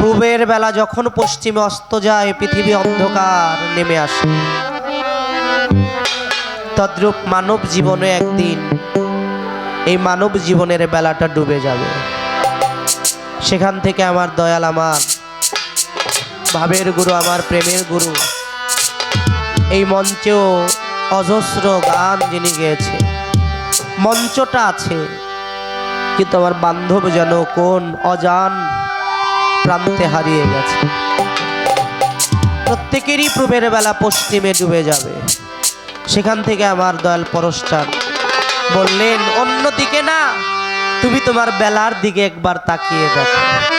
পূবের বেলা যখন পশ্চিমে অস্ত যায়, পৃথিবী অন্ধকার নেমে আসে। তদ্রূপ মানব জীবনে একদিন এই মানব জীবনের বেলাটা ডুবে যাবে। সেখান থেকে আমার দয়াল আমার, ভাবের গুরু, আমার প্রেমের গুরু, এই মঞ্চেও অজস্র গান যিনি গেয়েছে মঞ্চটা আছে, কিন্তু আমার বান্ধব যেন কোন অজান প্রান্তে হারিয়ে গেছে। প্রত্যেকেরই প্রবের বেলা পশ্চিমে ডুবে যাবে। সেখান থেকে আমার দয়াল পরশান বললেন, অন্যদিকে না, তুমি তোমার বেলার দিকে একবার তাকিয়ে দেখো।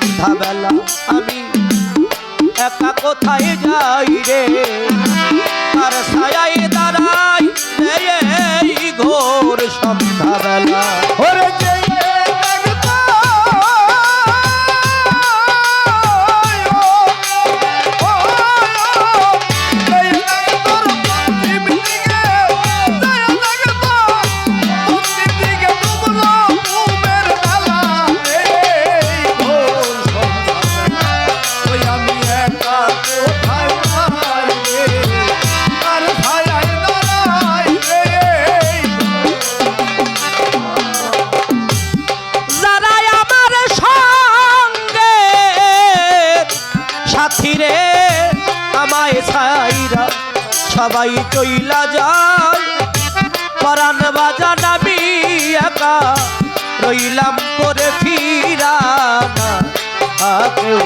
সন্ধ্যা বেলা আমি একা কোথায় যাই রে? আর সায়াই দাঁড়াই ঘোর সন্ধ্যা সাথী রে আমায় ছাইরা সবাই চইলা যায়। পরাণ বাজা নামি একা রইলাম করে ফিরানা। কেউ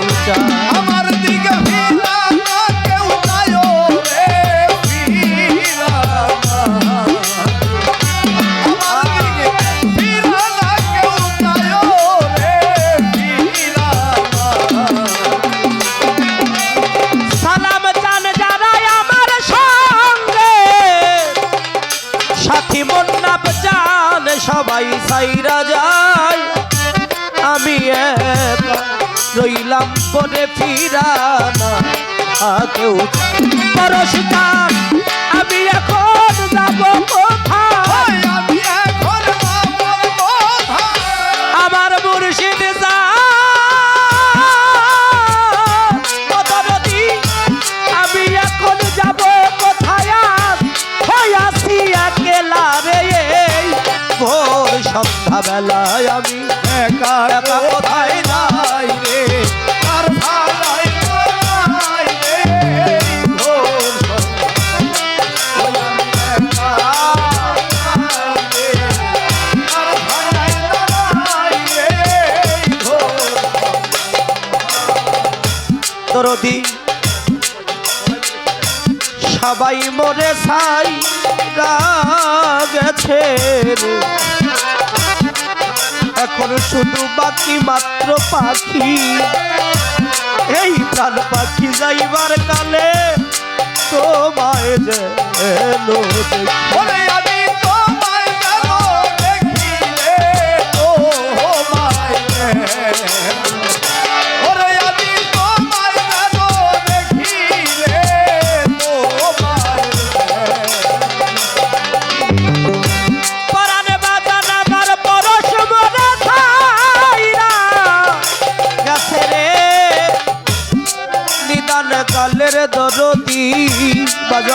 আমার দিকে সাইরা যায়। আমি রইলাম বনে ফিরানা কেউ পরশ চান আমি এখন যাব সন্ধ্যাবেলায় আমি একা কোথায় যাই রে? আর ভালাই ভালাই রে? দরদি সবাই মরে ছাই গেছে রে। এখন শুধু বাকি মাত্র পাখি। এই প্রাণ পাখি যাইবার কালে তোমায় যেন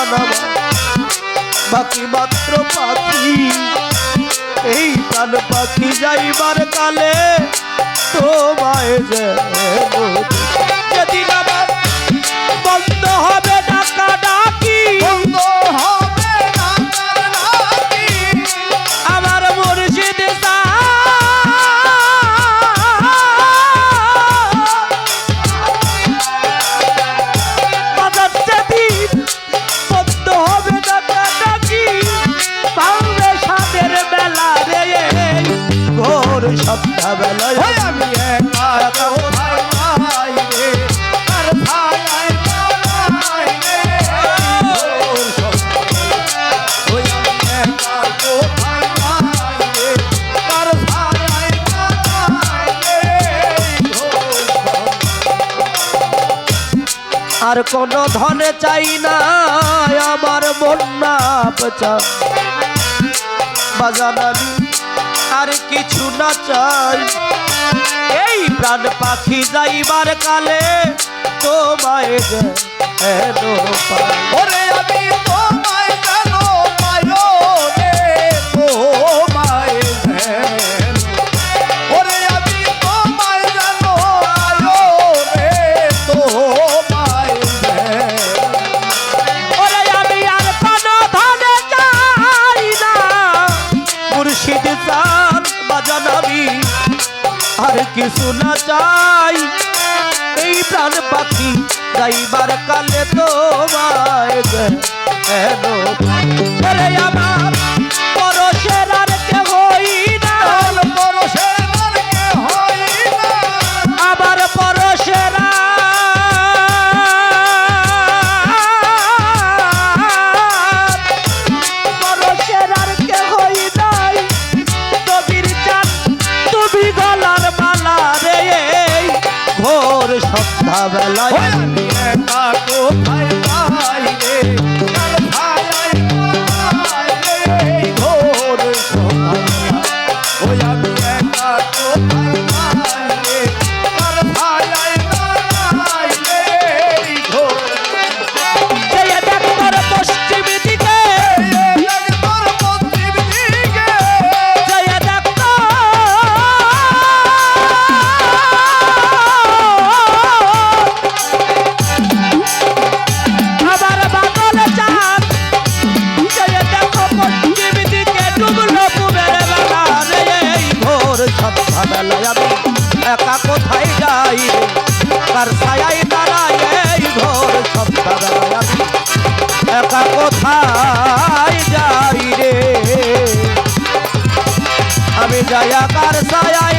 আমার বাকি মাত্র পাখি। এই প্রাণ পাখি যাইবার কালে তোমায় যেদিন বন্ধ হবে ডাকা ডাকি, বন্ধ আর ভাই পাই কোন ধন চাই না আমার মন বাজার বাজান আর কিছু না চাই। এই প্রাণ পাখি যাইবার কালে তোমায় যেন পাই। ওরে আমি তোমায় পাখি যাইবার কালে তোমায় গেল আমার সন্ধ্যাবেলায় একা কোথায় কোথায় যাই। কার ছায়াই দাঁড়ায় এই ঘর সব দাঁড়ায় আমি একা কোথায় যাই রে? আমি যাই কার ছায়াই